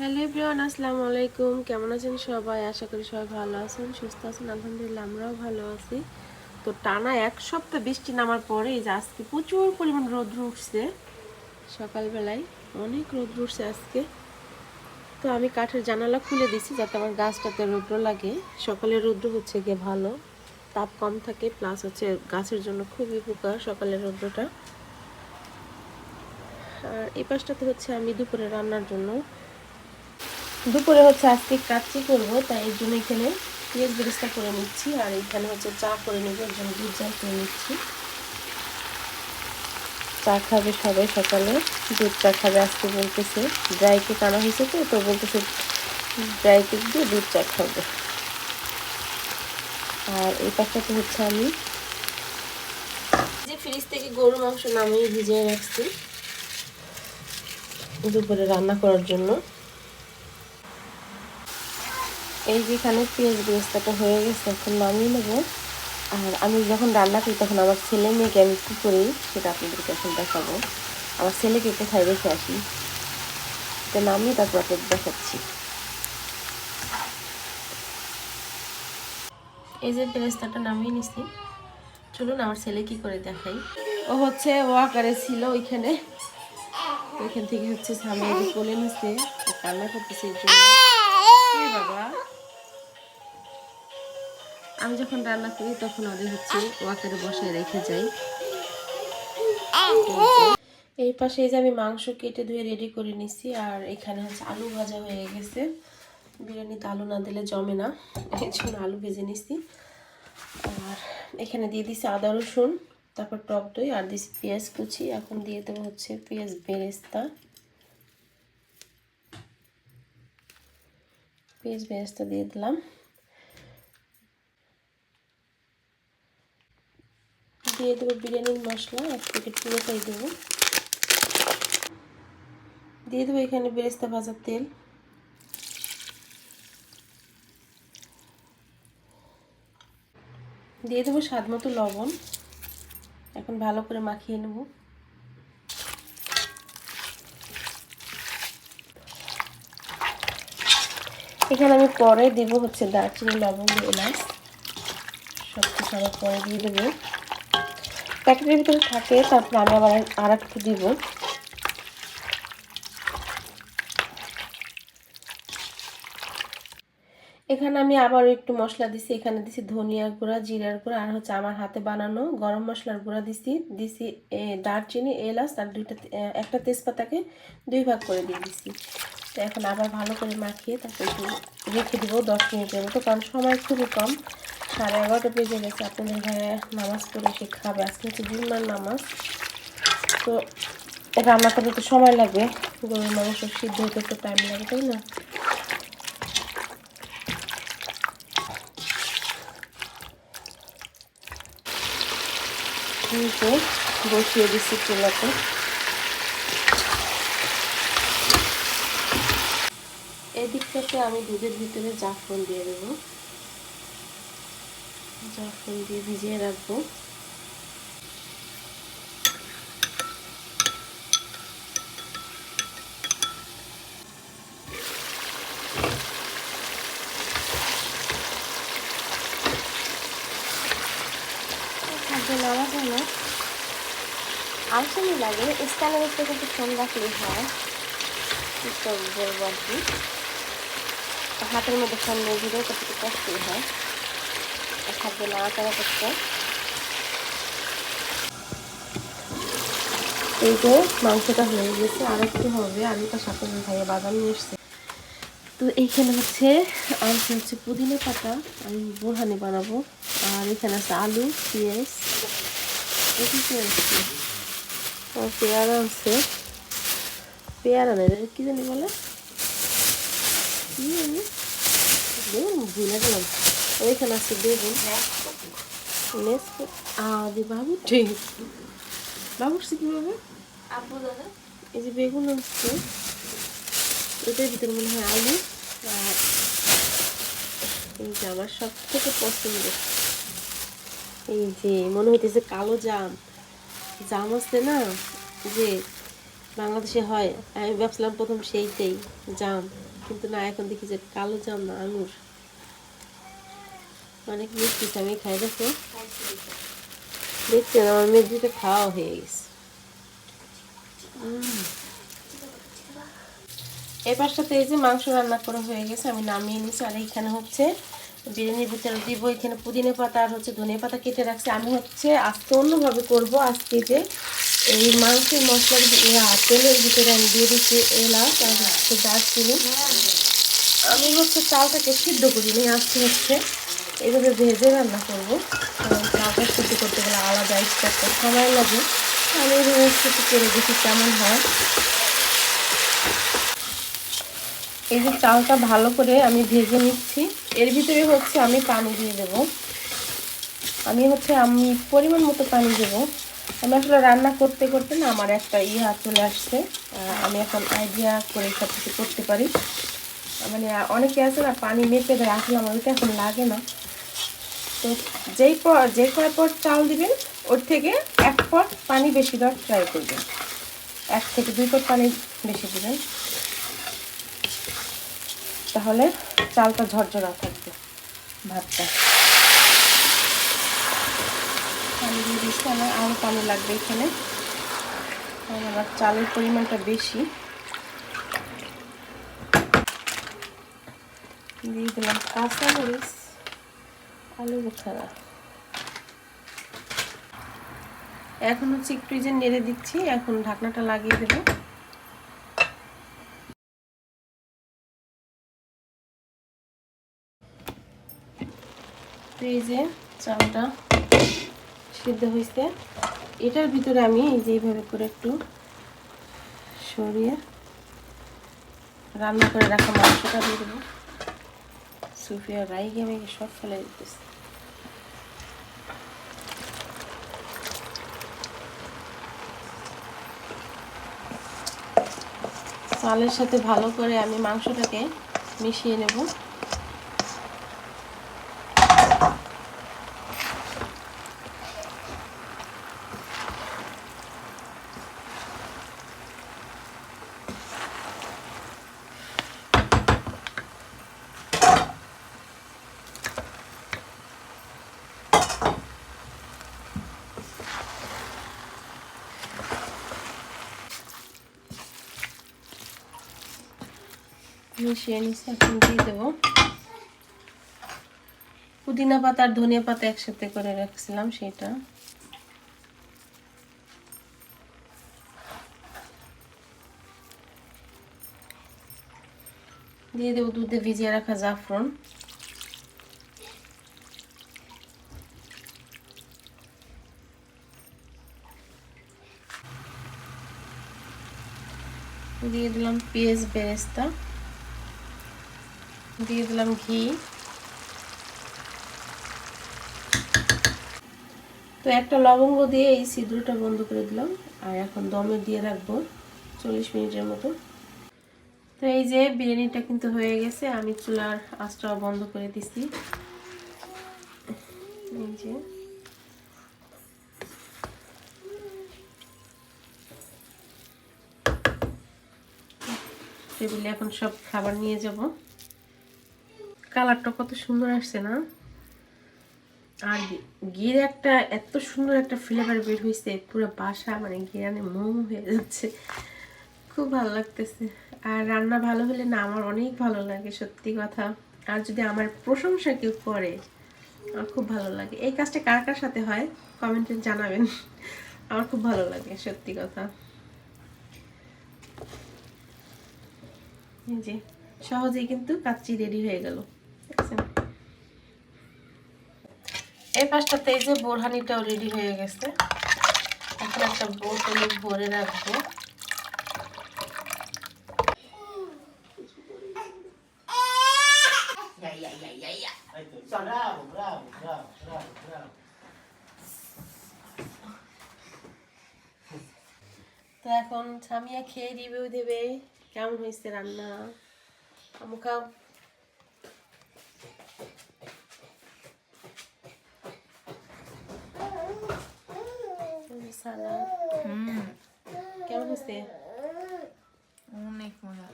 Hello everyone, আসসালামু আলাইকুম। কেমন আছেন সবাই? আশা করি সবাই ভালো আছেন, সুস্থ আছেন। আলহামদুলিল্লাহ, আমরাও ভালো আছি। তো টানা এক সপ্তাহ বৃষ্টি নামার পরে এই যে আজকে প্রচুর পরিমাণ রোদ্র উঠছে। সকালবেলায় অনেক রোদ্র উঠছে আজকে। তো আমি কাঠের জানালা খুলে দিছি যাতে আমার গাছটাতে রৌদ্র লাগে। সকালে রৌদ্র হচ্ছে গিয়ে ভালো, তাপ কম থাকে প্লাস হচ্ছে গাছের জন্য খুবই উপকার সকালের রৌদ্রটা। আর এই পাশটাতে হচ্ছে আমি দুপুরে রান্নার জন্য দুপুরে হচ্ছে আজকে কাচ্চি করব, তাই এর জন্য এখানে পেঁয়াজ বেরেস্তা করে নিচ্ছি, আর এখানে হচ্ছে চা করে নেব, এর জন্য দুধ জাল করে নিচ্ছি। চা খাবে সবাই সকালে, দুধ চা খাবে আজকে বলতেছে ড্রাই কেক আনা হয়েছে তো তো বলতেছে ড্রাই কেক দিয়ে দুধ চা খাবে। আর এই পাশটাতে হচ্ছে আমি যে ফ্রিজ থেকে গরু মাংস নামিয়ে ভিজিয়ে রাখছি, দুপুরে রান্না করার জন্য। এই যেখানে পেঁয়াজ বেরেস্তাটা হয়ে গেছে, এখন নামিয়ে নেব। আর আমি যখন রান্না করি তখন আমার ছেলে মেয়েকে আমি কী করি সেটা আপনাদেরকে এখন দেখাবো। আমার ছেলেকে কোথায় রেখে আসি? তো নামিয়ে তারপর আপনাদের দেখাচ্ছি। এই যে বেরেস্তাটা নামিয়ে নিছি। চলুন আমার ছেলে কি করে দেখাই। ও হচ্ছে ও আকারে ছিল ওইখানে। ওইখান থেকে হচ্ছে সামনে কোলে নিচ্ছে কান্না করতেছে বাবা? আমি যখন রান্না করি, তখন ওদের হচ্ছে ওয়াকারে বসে রেখে যাই। এই পাশে যে আমি মাংস কেটে ধুয়ে রেডি করে নিছি, আর এখানে হচ্ছে আলু ভাজা হয়ে গেছে। বিরিয়ানিতে আলু না দিলে জমে না, এই জন্য আলু ভেজে নিছি। আর এখানে দিয়ে দিছি আদা, রসুন, তারপর টক দই, আর দিছি পেঁয়াজ কুচি। এখন দিয়ে দেবো হচ্ছে পেঁয়াজ বেরেস্তা। পেঁয়াজ বেরেস্তা দিয়ে দিলাম। দিয়ে দেবো বিরিয়ানির মশলা, এক প্যাকেট পুরোটাই দেবো। দিয়ে দেবো এখানে বেরেস্তা ভাজার তেল। দিয়ে দেবো স্বাদ মতো লবণ। এখন ভালো করে মাখিয়ে নেব। এখানে আমি পরে দেব হচ্ছে দারচিনি লবঙ্গ এলাচ। সব কিছু আবার পরে দিয়ে দেবো। প্যাকেটের ভিতরে থাকে, তারপর আমি আবার আর একটু দিব। এখানে আমি আবার একটু মশলা দিছি, এখানে দিছি ধনিয়ার গুঁড়া, জিরার গুঁড়া, আর হচ্ছে আমার হাতে বানানো গরম মশলার গুঁড়া দিছি দিছি দারচিনি, এলাচ, আর দুইটা একটা তেজপাতাকে দুই ভাগ করে দিয়ে দিছি। তো এখন আবার ভালো করে মাখিয়ে তারপর একটু রেখে দিব দশ মিনিটের মতো, কারণ সময় খুবই কম। সাড়ে এগারোটা বেজে গেছে আপনাদের ঘরে নামাজ পড়ে সে খাবে। আজকে হচ্ছে জুম্মার নামাজ। তো রান্না করতে তো সময় লাগবে গরুর মাংস সিদ্ধ হতে তো টাইম লাগে, তাই না? বসিয়ে দিচ্ছি চুলাতে। এদিকটাতে আমি দুধের ভিতরে জাফরন দিয়ে দেবো। জাফরন দিয়ে ভিজিয়ে রাখব। হলো। লাগে, স্টাইলের উপরে কিন্তু ফোন রাখলেই হয়। বলব আর কি হাতের মধ্যে ফোন নিয়ে ভিডিও করতে কষ্টই হয়। খাদ্য নাড়াচাড়া করতে। এই যে মাংসটা হয়ে গেছে, আর একটু হবে। আলুটা সাথে ভাইয়া বাদাম নিয়ে এসছে। তো এইখানে হচ্ছে আনছে হচ্ছে পুদিনা পাতা। আমি বোরহানি বানাবো। আর এখানে আছে আলু, পেঁয়াজ। আর পেয়ারা আছে। পেয়ারা নেই কি জানি বলে? ভুলে গেলাম ওইখানে আছে বেগুন আদি বাবু ঠিক বাবু কীভাবে এই যে বেগুন হচ্ছে এটার ভিতরে মনে হয় আলু। আর এই যে আমার সব থেকে পছন্দ এই যে মনে হইতেছে কালো জাম। জাম আছে না যে বাংলাদেশে হয়। আমি ভাবছিলাম প্রথম সেইটাই জাম। কিন্তু না এখন দেখি যে কালো জাম না আঙুর। অনেক মিষ্টি আমি খাই, দেখো। দেখছেন আমার মেয়ের খাওয়া হয়ে গেছে। এই পাশটাতে এই যে মাংস রান্না করা হয়ে গেছে, আমি নামিয়ে নিয়েছি। আর এইখানে হচ্ছে বিরিয়ানির ভিতরে দিব, এখানে পুদিনা পাতা আর হচ্ছে ধনিয়া পাতা কেটে রাখছি। আমি হচ্ছে আজকে অন্যভাবে করব আজকে যে এই মাংসের মশলার তেলের ভিতরে আমি দিয়ে দিচ্ছি এলাচ আর হচ্ছে দারচিনি। আমি হচ্ছে চালটাকে সিদ্ধ করি নিয়ে আজকে হচ্ছে এভাবে ভেজে রান্না করব। কারণ চালটা সিদ্ধ করতে গেলে আলাদা একটা সময় লাগে। আমি এভাবে একটু করে দেখি কেমন হয়। এই যে চালটা ভালো করে আমি ভেজে নিচ্ছি। এর ভিতরে হচ্ছে আমি পানি দিয়ে দেব। আমি হচ্ছে, আমি পরিমাণ মতো পানি দেব। আমি আসলে রান্না করতে করতে না আমার একটা ইয়া চলে আসছে। আমি এখন আইডিয়া করে সব কিছু করতে পারি। মানে অনেকে আছে না, পানি মেপে দেয় আসলে আমার ওইটা এখন লাগে না। তো যেই যে কয় পট চাল দিবেন, ওর থেকে এক পট পানি বেশি দেওয়ার ট্রাই করবেন। এক থেকে দুই পট পানি বেশি দিবেন। তাহলে চালটা ঝরঝরা থাকবে ভাতটা। পানি দিয়ে দিচ্ছি আমার আরও পানি লাগবে এখানে। কারণ আমার চালের পরিমাণটা বেশি। দিয়ে দিলাম কাঁচা মরিচ। আলু বোখারা এখন হচ্ছে একটু যে নেড়ে দিচ্ছি, এখন ঢাকনাটা লাগিয়ে দেবো। যে চালটা সিদ্ধ হয়েছে। এটার ভিতরে আমি এই যে এইভাবে করে একটু সরিয়ে রান্না করে রাখা মাংসটা দিয়ে দেবো। সুফিয়া রাইগে আমি সব ফেলে দিতেছে চালের সাথে ভালো করে আমি মাংসটাকে মিশিয়ে নেব। মিশিয়ে নিচ্ছি, এখন দিয়ে দেবো। পুদিনা পাতা আর ধনিয়া পাতা একসাথে করে রাখছিলাম সেটা। দিয়ে দেবো দুধে ভিজিয়ে রাখা জাফরন। দিয়ে দিলাম পেঁয়াজ বেরেস্তা। দিয়ে দিলাম ঘি। তো একটা লবঙ্গ দিয়ে এই ছিদ্রটা বন্ধ করে দিলাম। আর এখন দমে দিয়ে রাখব চল্লিশ মিনিটের মতো। তো এই যে বিরিয়ানিটা কিন্তু হয়ে গেছে, আমি চুলার আঁচটাও বন্ধ করে দিছি। এই যে। টেবিলে এখন সব খাবার নিয়ে যাব। কালারটা কত সুন্দর আসছে না? আর গির একটা এত সুন্দর একটা ফ্লেভার বের হয়েছে পুরো বাসা মানে গিরানে মোমো হয়ে যাচ্ছে। খুব ভালো লাগতেছে। আর রান্না ভালো হলে না আমার অনেক ভালো লাগে, সত্যি কথা। আর যদি আমার প্রশংসা কেউ করে, আমার খুব ভালো লাগে। এই কাজটা কার কার সাথে হয়? কমেন্টে জানাবেন। আমার খুব ভালো লাগে, সত্যি কথা। যে, সহজেই কিন্তু কাচ্চি রেডি হয়ে গেল দেখছেন এই পাশটাতে এই যে বোরহানিটাও রেডি হয়ে গেছে। এখন একটা বোতলে ভরে রাখব. তো এখন সামিয়া খেয়ে রিভিউ দেবে। কেমন হয়েছে রান্না? আমু সালাদ কেমন হয়েছে অনেক মজা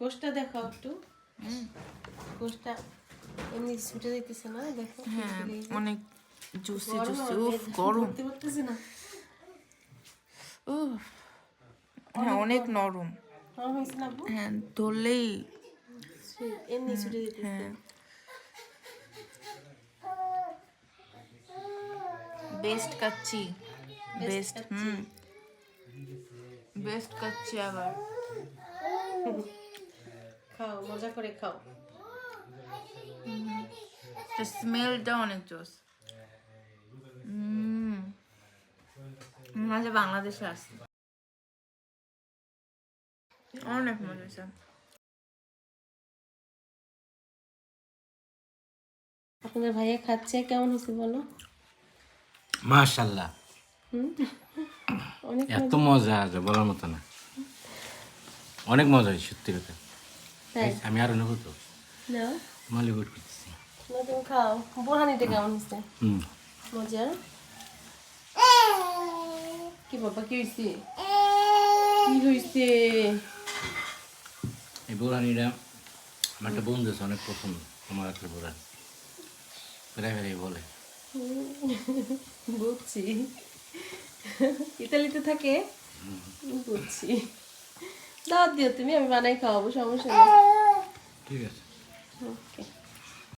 গোষ্ঠটা দেখো একটু গোষ্ঠটা এমনি ছুটে দিতেছে না দেখো হ্যাঁ অনেক জুসি জুসি উফ গরম ধরতে না উফ হ্যাঁ অনেক নরম হ্যাঁ ধরলেই এমনি ছুটে দিতেছে বেস্ট কাচ্চি। বেস্ট হুম। বেস্ট কাচ্চি আবার। খাও মজা করে খাও। স্মেলটা অনেক জোস। হুম। মাঝে বাংলাদেশে আসছে। অনেক মজা হয়েছে। আপনাদের ভাইয়া খাচ্ছে কেমন হয়েছে বলো? মাশাল্লাহ। এত মজা। আছে বলার মতো না। অনেক মজা হয়েছে সত্যি কথা। আমি আরও নেব তো মালিক ওয়েট করতেছি তুমি খাও। বোরহানিটা কেমন হয়েছে? হুম। মজা কি বাবা কি হয়েছে? কি হয়েছে? এই বোরানিটা আমার একটা বন্ধু আছে অনেক পছন্দ তোমার একটা বোরান বেড়াই বেড়াই বলে। বুঝছি। ইতালিতে থাকে? বুঝছি দাওয়াত দিও তুমি আমি বানাই খাওয়াবো সমস্যা নেই। ঠিক আছে। ওকে